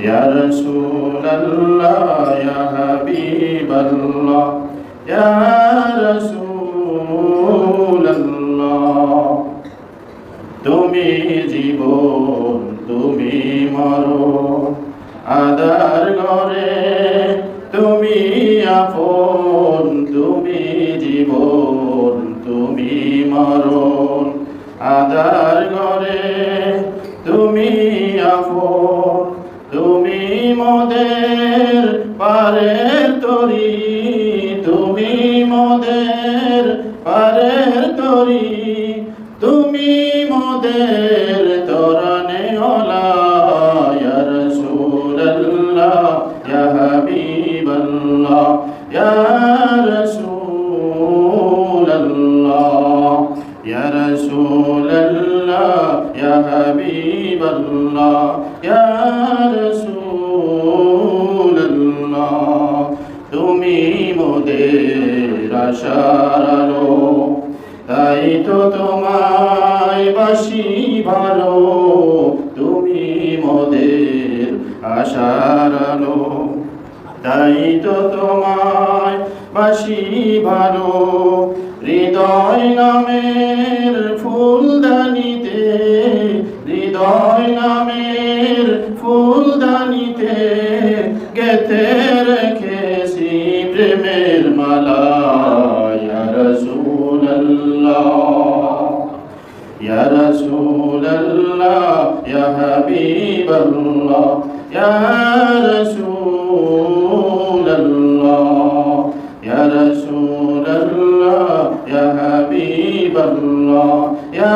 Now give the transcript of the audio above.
يا رسول الله يا حبيب الله يا رسول الله তুমি জীবন তুমি মরণ আদার ঘরে তুমি আপন তুমি জীবন তুমি মরণ আদার ঘরে তুমি আপন তুমি মোদের পারের তরি, তুমি মোদের পারের তরি, তুমি মোদের তরনে ওলা রাসূলুল্লাহ, ইয়া হাবিবাল্লাহ, ইয়া রাসূলুল্লাহ ইয়া হাবিবাল্লাহ, ইয়া রাসূলুল্লাহ, তুমি মোদের আশার আলো, তাই তো তোমায় বাসি ভালো, তুমি মোদের আশার আলো, তাই তো তোমায় বাসি ভালো, হৃদয় নামের ফুলদানিতে হৃদয় নামের ফুলদানিতে গেতে রেখেছি প্রেমের মালা। ইয়া রাসূলুল্লাহ ইয়া রাসূলুল্লাহ, ইয়া হাবিবাল্লাহ, ইয়া রাসূলুল্লাহ ইয়া রাসূলুল্লাহ, ইয়া হাবিবাল্লাহ, ইয়া